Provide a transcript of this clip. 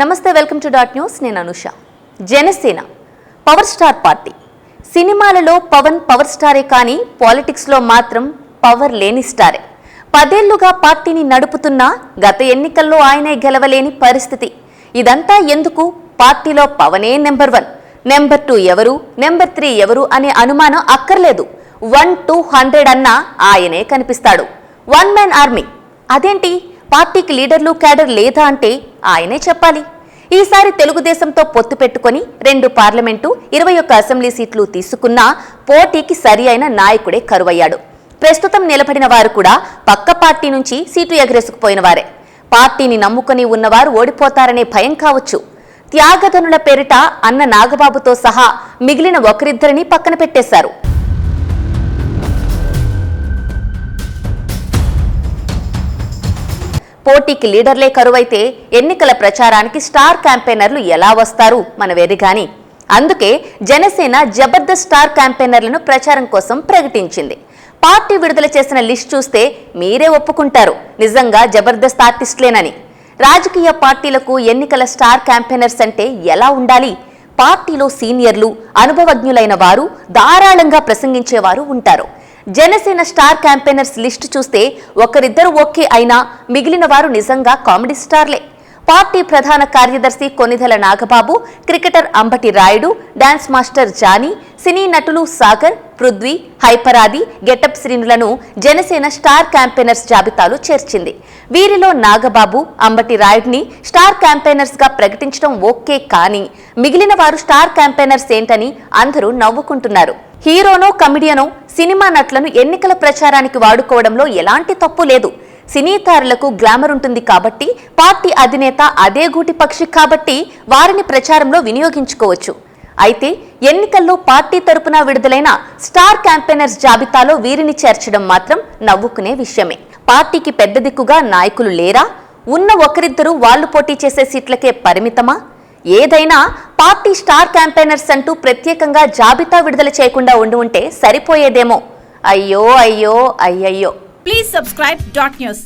నమస్తే welcome to dot news. నేను Anusha. Janasena power star party. సినిమాలలో పవన్ పవర్ స్టారే కానీ పాలిటిక్స్లో మాత్రం పవర్ లేని స్టారే. పదేళ్ళుగా పార్టీని నడుపుతున్నా గత ఎన్నికల్లో ఆయనే గెలవలేని పరిస్థితి. ఇదంతా ఎందుకు? పార్టీలో పవనే నెంబర్ వన్. నెంబర్ టూ ఎవరు? నెంబర్ త్రీ ఎవరు అనే అనుమానం అక్కర్లేదు. వన్ టూ హండ్రెడ్ అన్నా ఆయనే కనిపిస్తాడు. One man army. అదేంటి? పార్టీకి లీడర్లు క్యాడర్ లేదా అంటే ఆయనే చెప్పాలి. ఈసారి తెలుగుదేశంతో పొత్తు పెట్టుకొని రెండు పార్లమెంటు ఇరవై ఒక్క అసెంబ్లీ సీట్లు తీసుకున్నా పోటీకి సరి అయిన నాయకుడే కరువయ్యాడు. ప్రస్తుతం నిలబడిన వారు కూడా పక్క పార్టీ నుంచి సీటు ఎగరేసుకుపోయిన వారే. పార్టీని నమ్ముకొని ఉన్నవారు ఓడిపోతారనే భయం కావచ్చు. త్యాగధనుల పేరిట అన్న నాగబాబుతో సహా మిగిలిన ఒకరిద్దరిని పక్కన పెట్టేశారు. పోటీకి లీడర్లే కరువైతే ఎన్నికల ప్రచారానికి స్టార్ క్యాంపెయినర్లు ఎలా వస్తారు? మన వేదిగాని అందుకే జనసేన జబర్దస్త్ స్టార్ క్యాంపెయినర్లను ప్రచారం కోసం ప్రకటించింది. పార్టీ విడుదల చేసిన లిస్ట్ చూస్తే మీరే ఒప్పుకుంటారు. నిజంగా జబర్దస్త్ ఆర్టిస్టులేనని. రాజకీయ పార్టీలకు ఎన్నికల స్టార్ క్యాంపెయినర్స్ అంటే ఎలా ఉండాలి? పార్టీలో సీనియర్లు అనుభవజ్ఞులైన వారు ధారాళంగా ప్రసంగించేవారు ఉంటారు. జనసేన స్టార్ క్యాంపెయినర్స్ లిస్టు చూస్తే ఒకరిద్దరు ఓకే అయినా మిగిలిన వారు నిజంగా కామెడీ స్టార్లే. పార్టీ ప్రధాన కార్యదర్శి Konidela Nagababu cricketer Ambati Rayudu dance master Jani cine నటులు సాగర్ పృథ్వీ హైపరాది గెటప్ శ్రీనులను జనసేన స్టార్ క్యాంపెయినర్స్ జాబితాలో చేర్చింది. వీరిలో నాగబాబు అంబటి రాయుడిని స్టార్ క్యాంపెయినర్స్గా ప్రకటించడం ఓకే కానీ మిగిలిన వారు స్టార్ క్యాంపెయినర్స్ ఏంటని అందరూ నవ్వుకుంటున్నారు. హీరోనో కమిడియనో సినిమా నటులను ఎన్నికల ప్రచారానికి వాడుకోవడంలో ఎలాంటి తప్పు లేదు. సినీతారులకు గ్లామర్ ఉంటుంది కాబట్టి పార్టీ అధినేత అదే గూటి పక్షి కాబట్టి వారిని ప్రచారంలో వినియోగించుకోవచ్చు. అయితే ఎన్నికల్లో పార్టీ తరపున విడుదలైన స్టార్ క్యాంపెయినర్స్ జాబితాలో వీరిని చేర్చడం మాత్రం నవ్వుకునే విషయమే. పార్టీకి పెద్ద దిక్కుగా నాయకులు లేరా? ఉన్న ఒకరిద్దరు వాళ్ళు పోటీ చేసే సీట్లకే పరిమితమా? ఏదైనా పార్టీ స్టార్ క్యాంపెయినర్స్ అంటూ ప్రత్యేకంగా జాబితా విడుదల చేయకుండా ఉండి ఉంటే సరిపోయేదేమో. అయ్యో అయ్యో అయ్యయ్యో. Please subscribe dot news